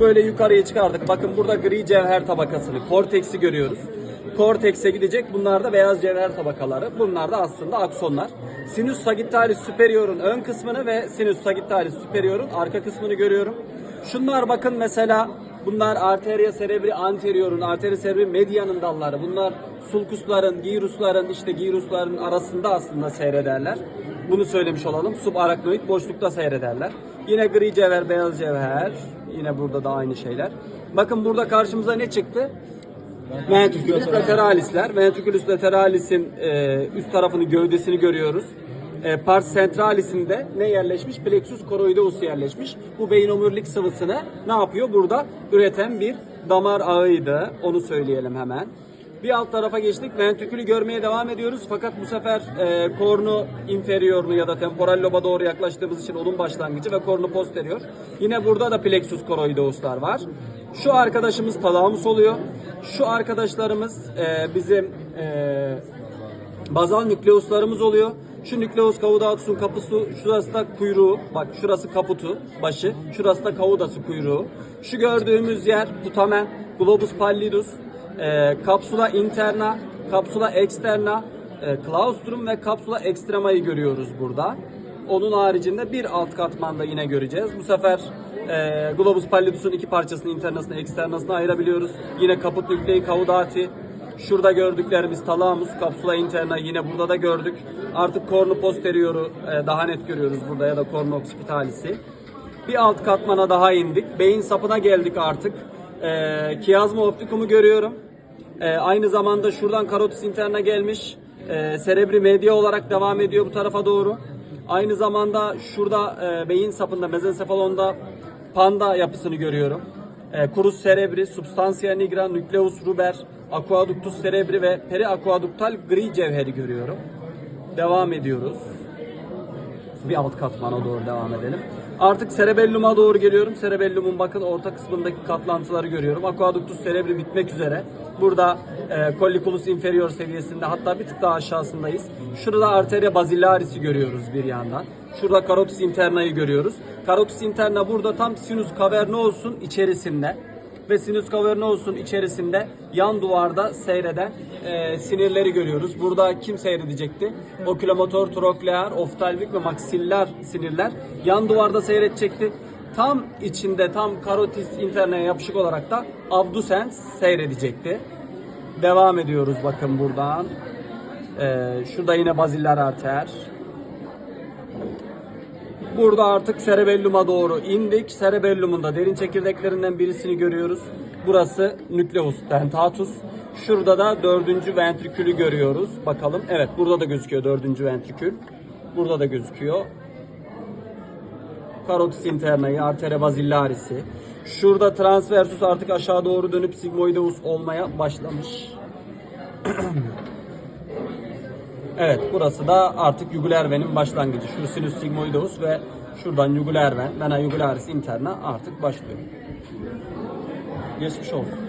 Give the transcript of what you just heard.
Böyle yukarıya çıkardık. Bakın burada gri cevher tabakasını, korteksi görüyoruz. Kortekse gidecek. Bunlar da beyaz cevher tabakaları. Bunlar da aslında aksonlar. Sinüs sagittalis superior'un ön kısmını ve sinüs sagittalis superior'un arka kısmını görüyorum. Şunlar bakın mesela bunlar arteria cerebri anterior'un, arteria cerebri medianın dalları. Bunlar sulkusların, girusların, işte girusların arasında aslında seyrederler. Bunu söylemiş olalım. Subaraknoid boşlukta seyrederler. Yine gri cevher, beyaz cevher. Yine burada da aynı şeyler. Bakın burada karşımıza ne çıktı? Ventriculus lateralisler. Ventriculus lateralis'in e, üst tarafını, gövdesini görüyoruz. E, pars centralis'inde ne yerleşmiş? Plexus choroideus yerleşmiş. Bu beyin omurilik sıvısını ne yapıyor? Burada üreten bir damar ağıydı. Onu söyleyelim hemen. Bir alt tarafa geçtik. Ventrikülü görmeye devam ediyoruz. Fakat bu sefer e, kornu inferiorunu ya da temporal loba doğru yaklaştığımız için onun başlangıcı ve kornu posterior. Yine burada da plexus choroideus'lar var. Şu arkadaşımız talamus oluyor. Şu arkadaşlarımız e, bizim e, bazal nükleuslarımız oluyor. Şu nükleus caudatus'un kapısı, şurası da kuyruğu. Bak şurası kaputu, başı. Şurası da caudası kuyruğu. Şu gördüğümüz yer putamen, globus pallidus, e, kapsula interna, kapsula externa, e, claustrum ve kapsula extrema'yı görüyoruz burada. Onun haricinde bir alt katmanda yine göreceğiz. Bu sefer e, globus pallidus'un iki parçasını internasını, externasını ayırabiliyoruz. Yine kaput nüklei caudati, Şurada gördüklerimiz talamus, kapsula interna yine burada da gördük. Artık kornu posterioru e, daha net görüyoruz burada ya da kornu occipitalis'i. Bir alt katmana daha indik. Beyin sapına geldik artık. E, kiazma optikumu görüyorum. E, aynı zamanda şuradan karotis interna gelmiş. E, cerebri media olarak devam ediyor bu tarafa doğru. Aynı zamanda şurada e, beyin sapında mezencephalonda panda yapısını görüyorum. E, Crus cerebri, substantia nigra, nucleus ruber, aqueductus cerebri ve periaqueductal gri cevheri görüyorum. Devam ediyoruz. Bir alt katmana doğru devam edelim. Artık cerebellum'a doğru geliyorum. Cerebellum'un bakın orta kısmındaki katlantıları görüyorum. Aqueductus cerebri bitmek üzere. Burada e, colliculus inferior seviyesinde hatta bir tık daha aşağısındayız. Şurada arteria basilaris'i görüyoruz bir yandan. Şurada carotis interna'yı görüyoruz. Carotis interna burada tam sinus cavernos'un içerisinde ve sinüs cavernos'un içerisinde yan duvarda seyreden e, sinirleri görüyoruz. Burada kim seyredecekti? Okülomotor, troklear, oftalmik ve maksiller sinirler yan duvarda seyredecekti. Tam içinde tam karotis interneye yapışık olarak da abducens seyredecekti. Devam ediyoruz bakın buradan. E, şurada yine baziller arter. Burada artık cerebellum'a doğru indik. Cerebellum'un da derin çekirdeklerinden birisini görüyoruz. Burası nucleus dentatus. Şurada da dördüncü ventrikülü görüyoruz. Bakalım. Evet burada da gözüküyor dördüncü ventrikül. Burada da gözüküyor. Carotis interna'yı, arteria basillaris'i. Şurada transversus artık aşağı doğru dönüp sigmoideus olmaya başlamış. Evet burası da artık jugular başlangıcı. Şu sinüs sigmoideus ve şuradan jugular ven, vena jugularis interna artık başlıyor. Geçmiş olsun.